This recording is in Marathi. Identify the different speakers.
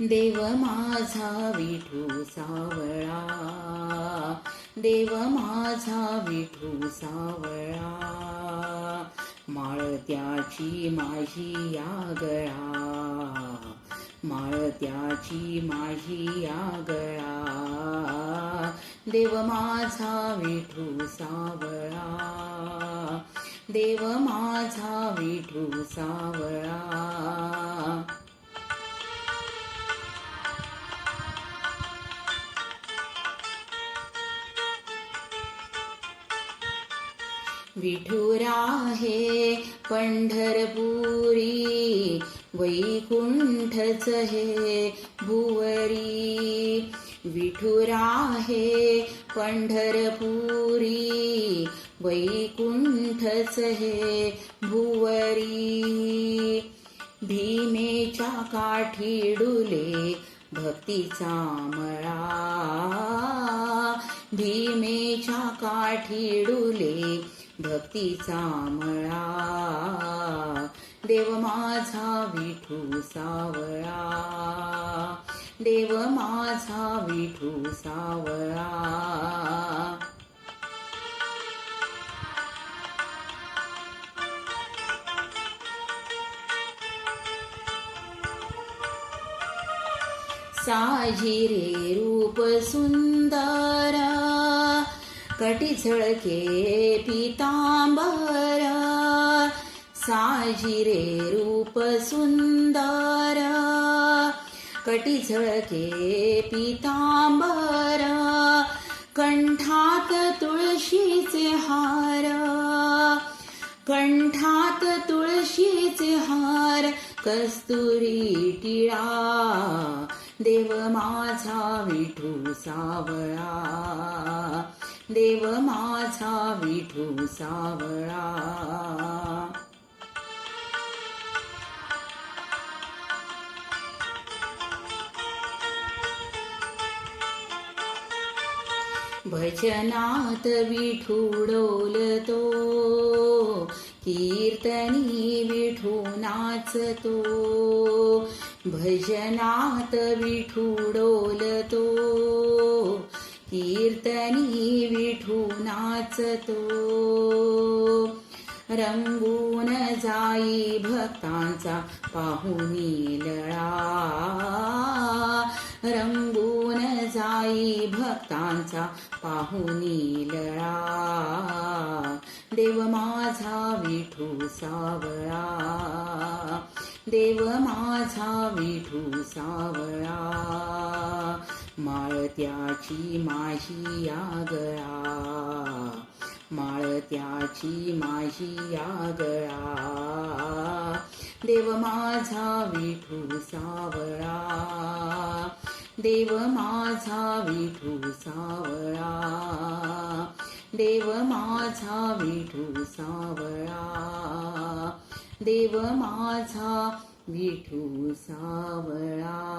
Speaker 1: देव माझा विठू सावळा. देव माझा विठू सावळा. माळत्याची माझी आगळा. गळा माळत्याची माझी आगळा. गळा देव माझा विठू सावळा. देव माझा विठू सावळा. विठुरा हे पंढरपुरी वैकुंठच हे भुवरी. विठुरा हे पंढरपुरी वैकुंठच हे भुवरी. भीमेच्या काठी डुले भक्तीचा मळा. भीमेच्या काठी डुले भक्तीचा मळा. देव माझा विठू सावळा. देव माझा विठू सावळा. साजिरे रूप सुंदर. कटी झळके पितांबर साजी रे रूप सुंदर कटी झळके पितांबर कंठात तुळशीचे हार कंठात तुळशीचे हार कस्तुरी टिळा देव माझा विठू सावळा. देव माझा विठू सावळा. भजनात विठुडोलतो कीर्तनी विठू नाचतो. भजनात विठुडोलतो कीर्तनी विठू नाचतो रंगून जाई भक्तांचा पाहुनी लळा रंगून जाई भक्तांचा पाहुनी लळा देव माझा विठू सावळा. देव माझा विठू सावळा. माळत्याची माझी आगळा. माळत्याची माझी आगळा. देव माझा विठू सावळा. देव माझा विठू सावळा. देव माझा विठू सावळा. देव माझा विठू सावळा.